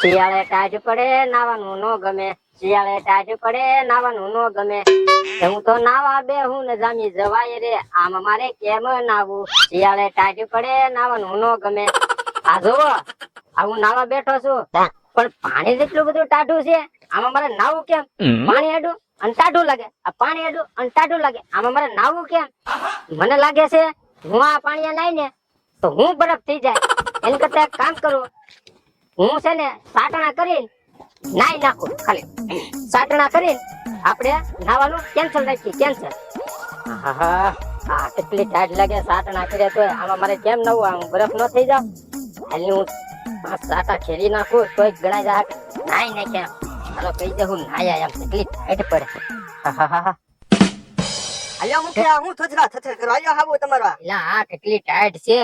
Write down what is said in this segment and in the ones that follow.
શિયાળે ટાજ પડે નાવાનું નો ગમે. શિયાળે ટાજ પડે નાવાનું નો ગમે. હું તો નાવા બે હું ને જામી જવાય રે. આમ મારે કેમ નાવું? શિયાળે ટાજ પડે નાવાનું નો ગમે. આ જોવો આ હું નાવા બેઠો છું. પણ પાણી જેટલું બધું ટાઢું છે આમાં મારે નાવું કેમ? પાણી આડું અને ટાઢું લાગે. આ પાણી આડું અને ટાઢું લાગે. આમાં મારે નાવું કેમ? મને લાગે છે હું આ પાણી નાઈ ને તો હું બરફ થઈ જાય. એની કરતા કામ કરું. હું છે ને સાટણા કરીને નાઈ નાખું ખાલી. સાટણા કરીને આપણે નાવાનું કેન્સલ રાખીએ કેન્સલ હા હા કેટલી ટાઈટ લાગે સાટણા કરે તો આમાં મારે કેમ નવું આમ બરફ ન થઈ જાવ. હાલી હું સાટા ખેરી નાખું તોય ગણાય જાય. નાઈ નાખ્યા હાલો કહી દે હું નાયા એમ. કેટલી ટાઈટ પડે. આલ્યો અલ્યા હું થથરા થથર કરો. અલ્યા હાબુ તમારો. એલા આ કેટલી ટાઈટ છે.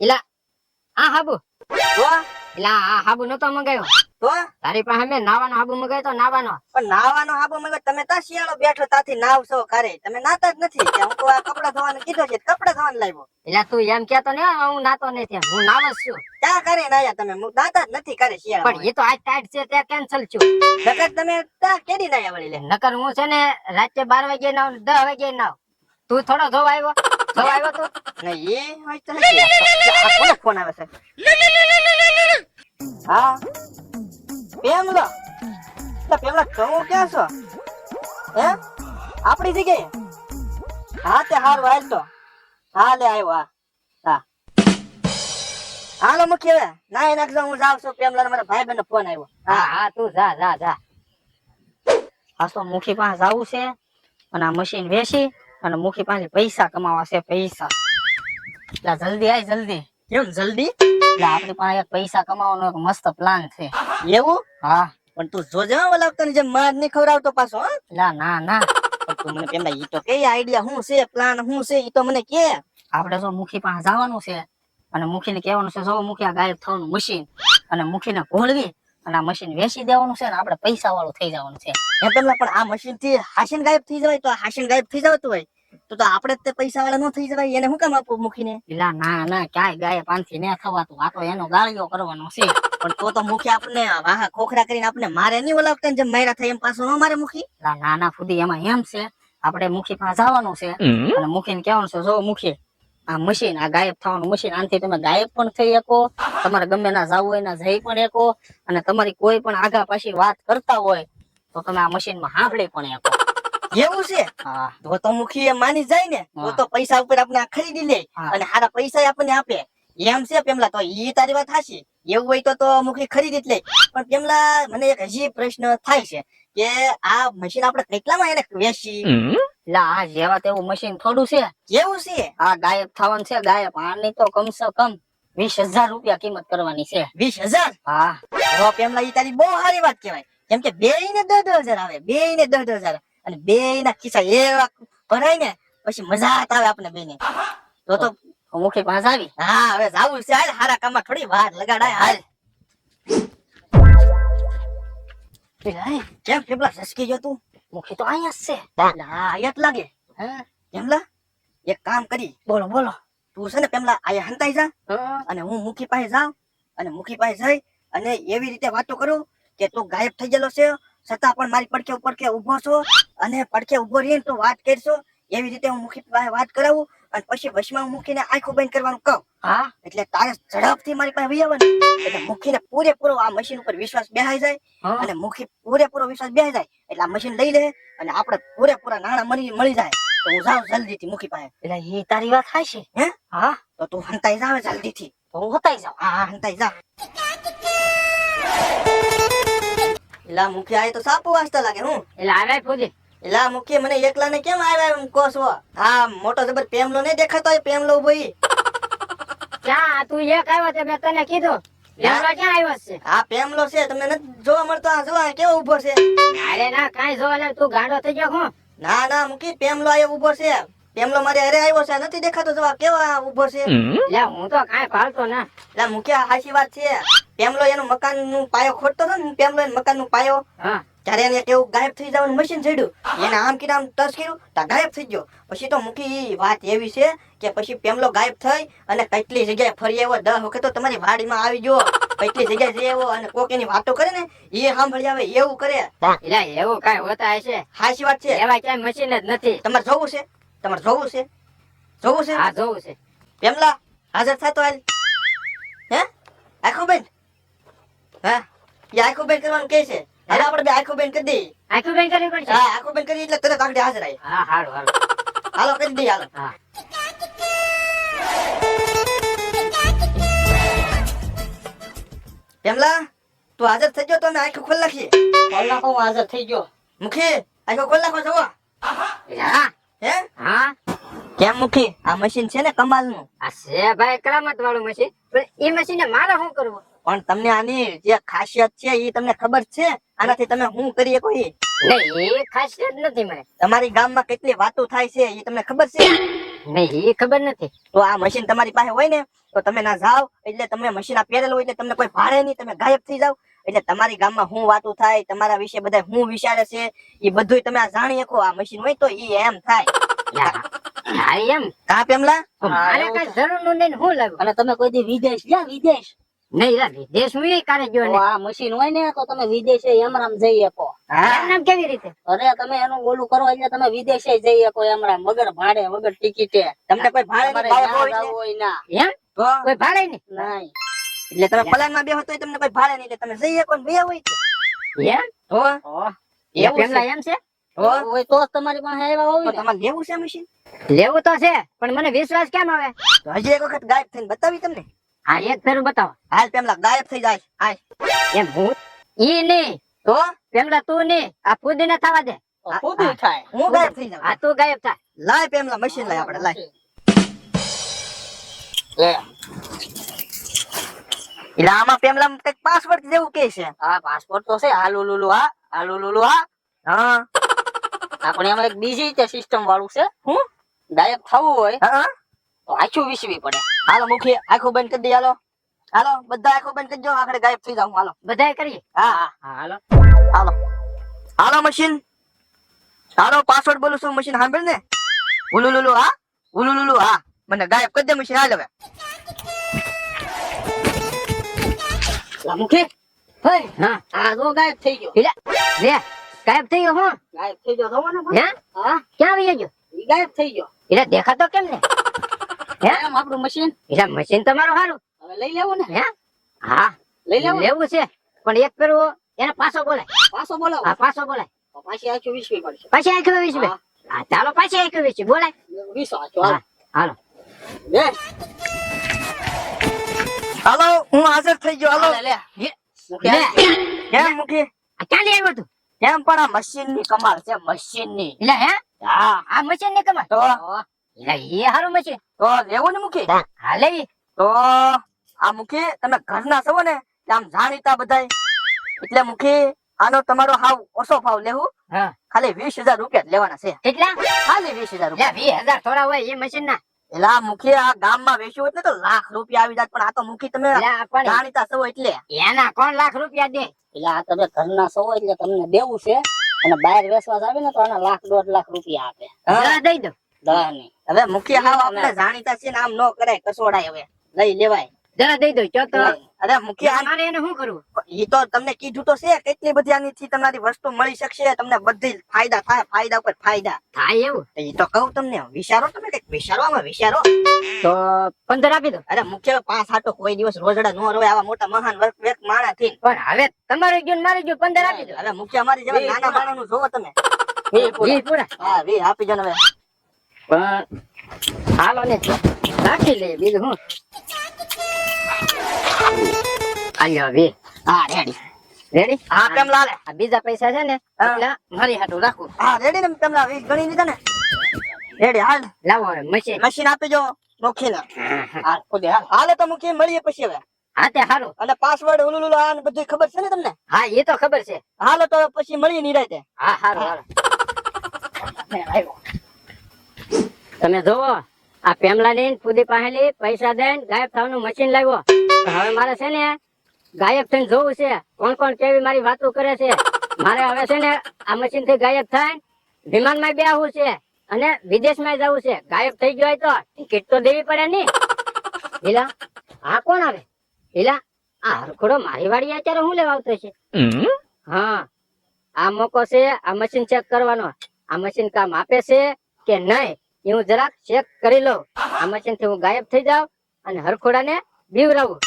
એલા આ હાબુ. તો એલા આ હાબુ નતો મંગાયો. તો તારી પાસે મેં નાવાનો હાબુ મંગાયો તો નાવાનો. પણ નાવાનો હાબુ મંગાયો? તમે તા શિયાળો બેઠો તાથી નાવશો છો તમે નાતા જ નથી કે હું તો આ કપડા ધોવાનું કીધું છે કપડા ધોવાનું લાવ્યો. એટલે તું એમ કહેતો ને હું નાતો નથી હું નાવ છું. ક્યાં કરે નાયા તમે? હું નાતા જ નથી કરે શિયાળો પણ એ તો આજ ટાઈટ છે તે કેન્સલ છું. નકર તમે તા કેદી નાયા વળી લે? નકર હું છે ને રાતે બાર વાગે નાવ ને દસ વાગે નાવ. તું થોડો ધોવા આવ્યો. હા પેમલો તો પેમલા તમે ક્યાં છો આપણી જગ્યાએ હા તે હારું વાયલ તો હા લે આવ્યો હા હા હાલો મુખ્ય હવે એ નાખજો હું જાઉં છું પેમલા મારા ભાઈ બેન ફોન આવ્યો હા હા તું જા જા જા. હા, તો મુખી પાસે જાવું છે અને આ મશીન વેચી અને મુખી પાસે પૈસા કમાવા છે, પૈસા. એટલે જલ્દી આય, જલ્દી. કેમ જલ્દી? એટલે આપણી પાસે પૈસા કમાવાનો એક મસ્ત પ્લાન છે. એવું? હા. પણ તું જોજે ઓલા વખતે જેમ માર નહીં ખવડાવતો પાછો લા, ના ના. તું મને પેલા ઈ તો કે આઈડિયા શું છે પ્લાન શું છે, ઈ તો મને કે. આપણે જો મુખી પાસે જવાનું છે, અને મુખીને કહેવાનું છે, જો મુખી ગાયબ થવાનું મશીન અને મુખીને ઘોળવી, અને આ મશીન વેચી દેવાનું છે ને આપણે પૈસા વાળું થઈ જવાનું છે. એ પેલા પણ આ મશીનથી હાસીન ગાયબ થઈ જવાય, તો હાશીન ગાયબ થઈ જતું હોય. તો તો આપણે તે પૈસા વાળા ન થઈ જવાય એને હું કામ આપું મુખીને? એલા ના ના ક્યાંય ગાય આનથી ને ખવાતું. આ તો એનો ગાળિયો કરવાનો છે. પણ તો તો મુખી આપણને વાહા ખોખરા કરીને આપણે મારે નહીં ઓલાવતા જેમ માર્યા થાય એમ પાછું ન મારે મુખી? એલા ના ના ફૂદી એમાં એમ છે. આપણે મુખી પાસે જવાનું છે. અને મુખીને કહેવાનું છે જો મુખી આ મશીન આ ગાયબ થવાનું મશીન આનથી તમે ગાયબ પણ થઈ શકો તમારે ગમે ના જવું હોય ના જઈ પણ શકો અને તમારી કોઈ પણ આગા પાછી વાત કરતા હોય તો તમે આ મશીનમાં સાંભળી પણ શકો. એવું છે? તો તો મુખી એ માની જાય ને તો તો પૈસા ઉપર આપણે ખરીદી લે અને સારા પૈસા આપણને આપે. એમ છે પેમલા તો ઈ તારી વાત હાચી. એવું હોય તો તો મુખી ખરીદી જ લે. પણ પેમલા મને એક હજી પ્રશ્ન થાય છે કે આ મશીન આપણે કેટલામાં એને વેચી? લા આ જેવા તેવું મશીન થોડું છે. કેવું છે? આ ગાયબ થવાનું છે ગાયબ. આની તો કમસે કમ વીસ હજાર રૂપિયા કિંમત કરવાની છે. વીસ હજાર? હા. તો પેમલા ઈ તારી બહુ સારી વાત કહેવાય. કેમ કે બે ને દસ દસ હજાર આવે બે ને દસ દસ હજાર. અને બે ના ખિસ્સા એવા ભરાય ને પછી મજા આવે આપણે બે ને તો તો મુખે મુખી આવી. હા હવે જાવું છે. હાલ હારા કામમાં થોડી વાર લગાડાય. હાલ. કેમ પેમલા સસકી જો તું? મુખી તો અહીંયા જ છે. હા આયત લાગે. હે? કેમલા એક કામ કરી. બોલો બોલો. તું છે ને પેમલા આયા હંતાઈ જા. અને હું મુખી પાસે જાઉં. અને મુખી પાસે જઈ અને એવી રીતે વાતો કરું કે તું ગાયબ થઈ ગયેલો છે. છતાં પણ મારી પડખે ઉપર કે ઊભો છો અને પડખે ઊભો રહીને તો વાત કરશો. એવી રીતે હું મુખી પાસે વાત કરાવું અને પછી વશમાં મુખીને મૂકીને આંખો બંધ કરવાનું કહું. હા? એટલે તારે ઝડપથી મારી પાસે વહી આવવાનું એટલે મુખીને પૂરેપૂરો આ મશીન ઉપર વિશ્વાસ બેહાઈ જાય અને મુખી પૂરેપૂરો વિશ્વાસ બેહાઈ જાય. એટલે આ મશીન લઈ લે અને આપણે પૂરેપૂરા નાણાં મળી મળી જાય. તો હું જાઉં જલ્દીથી મુખી પાસે. એટલે એ તારી વાત થાય છે? હે? હા? તો તું હંતાઈ જાવે જલ્દીથી. તો હું હંતાઈ જાઉં. હા હંતાઈ જા એલા મુખી આય તો સાપુ વાંચતા લાગે હું? એલા આવે ફૂદી એલા મુખી મને એકલા ને કેમ આવ્યા એમ કહો છો? હા મોટો જબર પેમલો નહીં દેખાતો હોય પેમલો ઊભો ઈ. ક્યાં? તું એક આવ્યો તે મેં તને કીધું. લેવડો ક્યાં આવ્યો છે? આ પેમલો છે તમને નથી જોવા મળતો આ જો આ કેવો ઊભો છે? અરે ના કાંઈ જોવા તું ગાંડો થઈ ગયો હું. ના ના મુખી પેમલો આયો ઊભો છે. પેમલો મારે અરે આવ્યો છે નથી દેખાતો જવા કેવા ઊભો છે? લે હું તો કાઈ ફાલતો ના. લે મુખ્ય હાસી વાત છે. પેમલો એનું મકાનનું પાયો ખોટતો હતો ને પેમલો એનું મકાનનું પાયો ત્યારે એને કેવું ગાયબ થઈ જવાનું મશીન ચડ્યું એને આમ કીધું આમ ટચ કર્યું તો ગાયબ થઈ ગયો. પછી તો મૂકી વાત એવી છે કે પછી પેમલો ગાયબ થઈ અને કેટલી જગ્યાએ ફરી આવ્યો. દસ વખત તો તમારી વાડીમાં આવી ગયો. કેટલી જગ્યાએ જઈ આવ્યો અને કોક એની વાતો કરે ને એ સાંભળી આવે એવું કરે. એટલે એવું કઈ હોતા હશે. હાચી વાત છે. એવા ક્યાંય મશીન જ નથી. તમારે જોવું છે? તમારે જોવું છે? જોવું છે? હા જોવું છે. પેમલા હાજર થતો હાલ. હે? આખું બેન હા? એ આખું બેન કરવાનું કે છે. હાલો આપણે બે આખું બેન કરી દઈએ. આખું બેન કરવી પડશે? હા આખું બેન કરી એટલે તરત આગળ હાજર આવી હા હારું હારું હાલો કરી દઈએ હાલો. હા. પેમલા તું હાજર થઈ ગયો તો અમે આખો ખોલ નાખીએ. કલાકો હું હાજર થઈ ગયો. મુખી આખો ખોલ નાખો જવા હા. કેમ મુખી? આ મશીન છે ને કમાલનું? આ છે ભાઈ કરામત વાળું મશીન પણ એ મશીન મારે શું કરવું? પણ તમને આની જે ખાસિયત છે એ તમને ખબર છે? આનાથી તમે શું કરી શકો એ નહીં એ ખાસિયત નથી મને. તમારી ગામમાં કેટલી વાતો થાય છે એ તમને ખબર છે? નહીં એ ખબર નથી. તો આ મશીન તમારી પાસે હોય ને તો તમે ના જાઓ. એટલે તમે મશીન આ પહેરેલું હોય એટલે તમને કોઈ ભાડે નહીં તમે ગાયબ થઈ જાવ એટલે તમારી ગામમાં શું વાતો થાય તમારા વિશે બધા શું વિચારે છે એ બધું તમે આ જાણી શકો. આ મશીન હોય તો એ એમ થાય. હા એમ. કા પેમલા મારે કઈ જરૂરનું નહીં હું લાગુ અને તમે કોઈ દી વિદેશ ગયા વિદેશ. નહીં લા વિદેશ હું કારે ગયો આ મશીન હોય ને તો તમે વિદેશે એમરામ જઈ શકો. એમ નામ કેવી રીતે? અરે તમે એનું ઓલું કરો એટલે તમે વિદેશે જઈ શકો એમરામ વગર ભાડે વગર ટિકિટે. તમને કોઈ ભાડે હોય ના. એમ? કોઈ ભાડે નહીં? નહીં. એટલે તમે પલાનમાં બેહો તો તમને કોઈ ભાડે નહીં એટલે તમે જઈ શકો ને બે હોય છે એમ? તો? ઓહ, એ એવું પેલા છે એમ છે હોય તો તમારી પાસે આવ્યા હોય તમારે લેવું છે? મશીન લેવું તો છે પણ મને વિશ્વાસ કેમ આવે? તો હજી એક વખત ગાયબ થઈને બતાવી તમને. હા એક ફેરું બતાવો. હાલ પેમલા ગાયબ થઈ જાય હાલ. એમ હું? ઈ નહીં. તો? પેલા તું નહીં. આ ફુદીને થવા દે. તો થાય. હું ગાયબ થઈ જાઉં. આ તું ગાયબ થા. લાય પેમલા મશીન લાય આપણે લાય. લે. એટલે આમાં પેમલા કંઈક પાસવર્ડ જેવું કે છે. આ પાસપોર્ટ તો છે આલુ લુલુ હા. હાલુ લુલુ હા. હા. આપણે એમાં એક બીજી રીતે સિસ્ટમ વાળું છે. હું? ગાયબ થવું હોય તો આખું વિસવી પડે. હાલો મુખી આખું બંધ કરી દે હાલો. હાલો બધા આખું બંધ કરી દો ગાયબ થઈ જાઉં હાલો. બધાય કરીએ? હા હા. હાલો. હાલો. હાલો મશીન હાલો પાસવર્ડ બોલું છું મશીન સાંભળ ને? ઉલુલુલુ હા? ઉલુલુલુ હા. મને ગાયબ કરી દે મશીન હાલ હવે. મુખી. હા. આ જો ગાયબ થઈ ગયો. લે. ગાયબ થઈ ગયો હું. ગાયબ થઈ ગયો જોવો ને હા? ક્યાં આવી ગયો? ઈ ગાયબ થઈ ગયો. એટલે દેખાતો કેમ ને? હે? આપણું મશીન એટલે મશીન તમારું સારું હવે લઈ લેવું ને. હે? હા. લઈ લેવું? લેવું છે. પણ એક ફેરું એને પાછો બોલાય. પાછો બોલાવો. હા પાછો બોલાય. તો પાછી આછું વિસવી પડશે. પાછી આંખી વીસ હા. ચાલો પાછી આંખી વીસ બોલાય. વીસ હાલો. લે. હાલો હું હાજર થઈ ગયો. હાલો. લે. લે. કેમ મૂકી? ક્યાં લઈ આવ્યો તું? કેમ પણ આ મશીનની કમાલ છે મશીનની. એટલે હે? હા. આ મશીનની કમાલ? તો? એટલે એ સારું મશીન તો લેવું ને મુખી હા. લેવી તો આ મૂકી તમે ઘરના છો ને આમ જાણીતા બધાય. એટલે મુખી આનો તમારો હાવ ઓછો ભાવ લેવું. હા. ખાલી વીસ હજાર રૂપિયા લેવાના છે. કેટલા? ખાલી વીસ હજાર રૂપિયા. વીસ હજાર થોડા હોય એ મશીન ના. એટલે આ મુખી આ ગામમાં વેચ્યું ને તો લાખ રૂપિયા આવી જાય પણ આ તો મુખી તમે એટલે જાણીતા સૌ એટલે. એના કોણ લાખ રૂપિયા દે? એટલે આ તમે ઘરના છો એટલે તમને દેવું છે. અને બહાર વેચવા આવે ને તો આના લાખ દોઢ લાખ રૂપિયા આપે. દઈ દો. દવા ની હવે મુખી હાવ આપણે જાણીતા છે ને આમ નો કરાય કસોડાય હવે. લઈ લેવાય. જરા દઈ દો તો. અરે મુખી એને શું કરવું? ઈ તો તમને કીધું તો છે કેટલી બધી આનીથી તમારી વસ્તુ મળી શકશે તમને બધી ફાયદા થાય ફાયદા ઉપર ફાયદા. થાય એવું? ઈ તો કહું તમને વિચારો તમે કંઈક વિચારો વિચારો. તો પંદર આપી દો. અરે મુખ્ય પાંચ આટો કોઈ દિવસ રોજડા નો રોય આવા મોટા મહાન વેક માણા થી પણ હવે તમારે ગયું ને ગયું પંદર આપી દો. અરે મુખ્ય અમારી જેવા નાના. માણા નું જોવો તમે. પૂરા. હા વી આપી જો ને હવે. પણ હાલો ને રાખી લે બીજું હું આલ્યો વી હા રેડી રેડી હા કેમ લાલે? આ બીજા પૈસા છે ને હા. મારી હાટું રાખું. હા રેડી ને? તમને વી ગણી લીધા ને? રેડી હાલ. લાવો હવે મશીન મશીન આપી જો મુખીને હા. ખુદે હાલ. હાલે તો મુખી મળીએ પછી હવે. હા તે હારું. અને પાસવર્ડ ઉલુલુલુ આ ને બધું ખબર છે ને તમને? હા એ તો ખબર છે. હાલો તો પછી મળીએ નિરાતે હા હારું હારું. તમે જોવો. આ પેમલા લઈને ફૂદી પાહેલી પૈસા દઈને ગાયબ થવાનું મશીન લાવ્યો. હવે મારે છે ને ગાયબ થઈને જોવું છે કોણ કોણ કેવી મારી વાતો કરે છે. મારે હવે છે ને આ મશીનથી ગાયબ થાય વિમાનમાં બેહવું છે અને વિદેશમાં જવું છે. ગાયબ થઈ ગયો હોય તો ટિકિટ તો દેવી પડે ની. હીલા હા કોણ આવે? હીલા આ હરખોડો મારી વાડી અત્યારે હું લેવા આવતો છે? હા આ મોકો છે આ મશીન ચેક કરવાનો. આ મશીન કામ આપે છે કે નહીં? એ હું જરાક ચેક કરી લઉં આ મશીનથી હું ગાયબ થઈ જાઉં અને હરખોડાને બીવરાવું.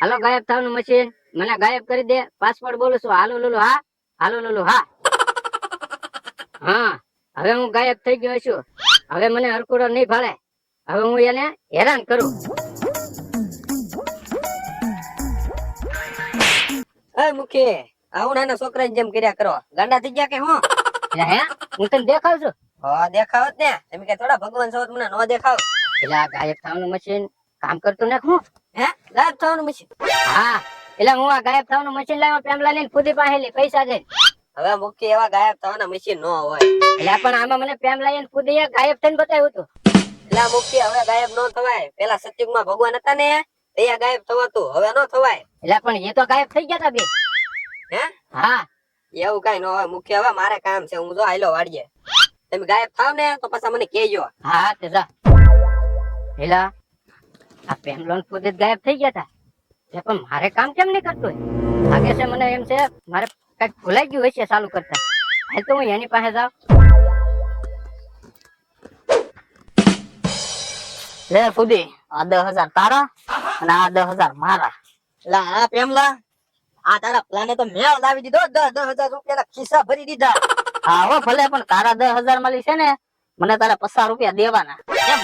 હાલો ગાયબ થવાનું મશીન મને ગાયબ કરી દે. પાસવર્ડ બોલું છું. હાલો લુલુ હા? હાલો લુલુ હા? હા. હવે હું ગાયબ થઈ ગયો છું. હવે મને હરખોડો નહીં ભાળે. હવે હું એને હેરાન કરું. એ મુખી આવું નાના છોકરા જેમ કર્યા કરો. ગાંડા થઈ ગયા કે હું? હે? હું તને દેખાવ છું. હા દેખાવ ને તમે કે થોડા ભગવાન છો મને નો દેખાવ એટલે આ ગાયબ થવાનું મશીન કામ કરતું ને હું? હે? ગાયબ થવાનું મશીન હા એટલે હું આ ગાયબ થવાનું મશીન લાવ્યો પેમલા લઈને ખુદી પાસે પૈસા દે. હવે મુખ્ય એવા ગાયબ થવાના મશીન નો હોય. એટલે પણ આમાં મને પેમલા લઈને ખુદી ગાયબ થઈને બતાવ્યું હતું. એટલે મુખ્ય હવે ગાયબ નો થવાય. પેલા સત્યુગમાં ભગવાન હતા ને એ ગાયબ થવાતું. હવે નો થવાય. એટલે પણ એ તો ગાયબ થઈ ગયા હતા બે. હે? હા. એવું કઈ ન હોય. મુખ્ય હવે મારે કામ છે. હું જો આયલો વાડીએ. તમે ગાયબ થાવ ને તો પાછા મને કહેજો. હા તે જા. હેલા આ પેમલોન પોતે ગાયબ થઈ ગયા હતા તે પણ મારે કામ કેમ નહીં કરતું લાગે છે મને એમ છે મારે કંઈક ભૂલાઈ ગયું હશે ચાલુ કરતા. હાલ તો હું એની પાસે જાઉં. લે ફુદી આ દસ હજાર તારા અને આ દસ હજાર મારા. એટલે આ પેમલા આ તારા પ્લાને તો મેં લાવી દીધો. દસ દસ હજાર રૂપિયાના ખિસ્સા ભરી દીધા. હા હો ભલે પણ તારા દસ હજાર મળી છે ને મને તારા પચાસ રૂપિયા દેવાના.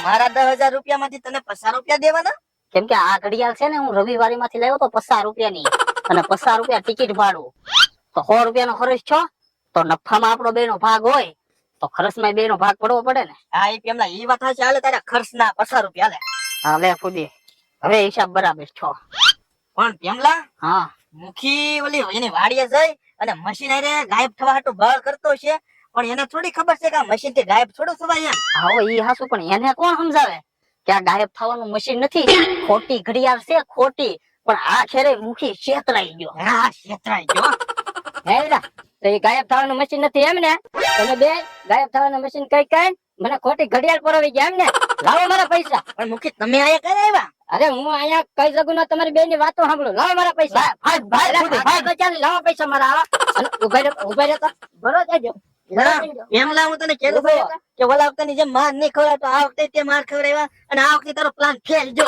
મારા દસ હજાર રૂપિયા માંથી તને પચાસ રૂપિયા દેવાના? કેમ કે આ ઘડિયાળ છે ને હું રવિવારી માંથી લાવ્યો તો પચાસ રૂપિયાની. અને પચાસ રૂપિયા ટિકિટ ભાડું. તો સો રૂપિયાનો ખર્ચ છો તો નફામાં આપણો બે નો ભાગ હોય તો ખર્ચમાં બે નો ભાગ પડવો પડે ને. હા એ કેમ એ વાત છે હાલે તારા ખર્ચના પચાસ રૂપિયા લે હા લે ફુદી હવે હિસાબ બરાબર છો. પણ પેમલા હા. મુખી ઓલી એની વાડીએ જઈ અને મશીન અરે ગાયબ થવા હાટુ બળ કરતો છે પણ એને થોડી ખબર છે કે આ મશીનથી ગાયબ થોડું થવાય એમ હા ઈ હાસુ પણ એને કોણ સમજાવે કે આ ગાયબ થવાનું મશીન નથી ખોટી ઘડિયાળ છે ખોટી પણ આ ખેરે મુખી શેતરાઈ ગયો હા શેતરાઈ ગયો હે તો એ ગાયબ થવાનું મશીન નથી એમ ને તમે બે ગાયબ થવાનું મશીન કઈ કઈ મને ખોટી ઘડિયાળ પરોવી ગયા એમ ને લાવો મારા પૈસા પણ મુખી તમે આયા કઈ આવ્યા અરે હું અહીંયા કઈ શકું ના તમારી બેનની વાતો સાંભળું લાવો મારા પૈસા લાવો પૈસા મારા આવા ઊભા ઊભા રહેતા ભરો જજો એમ લાવું તને કેલું કે ઓલા વખતે ની જેમ આ વખતે તે માર ખવડાવ્યા અને આ વખતે તારો પ્લાન ખેલજો